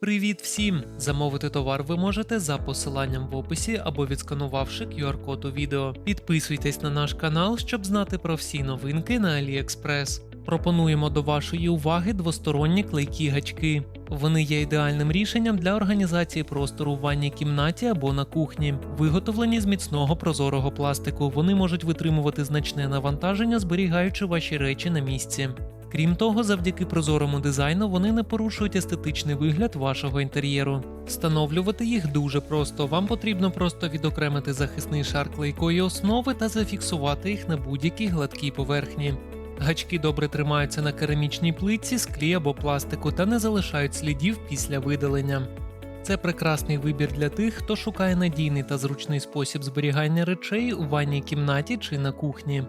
Привіт всім! Замовити товар ви можете за посиланням в описі або відсканувавши QR-код у відео. Підписуйтесь на наш канал, щоб знати про всі новинки на AliExpress. Пропонуємо до вашої уваги двосторонні клейкі гачки. Вони є ідеальним рішенням для організації простору в ванній кімнаті або на кухні. Виготовлені з міцного прозорого пластику. Вони можуть витримувати значне навантаження, зберігаючи ваші речі на місці. Крім того, завдяки прозорому дизайну вони не порушують естетичний вигляд вашого інтер'єру. Встановлювати їх дуже просто. Вам потрібно просто відокремити захисний шар клейкої основи та зафіксувати їх на будь-якій гладкій поверхні. Гачки добре тримаються на керамічній плитці, склі або пластику та не залишають слідів після видалення. Це прекрасний вибір для тих, хто шукає надійний та зручний спосіб зберігання речей у ванній кімнаті чи на кухні.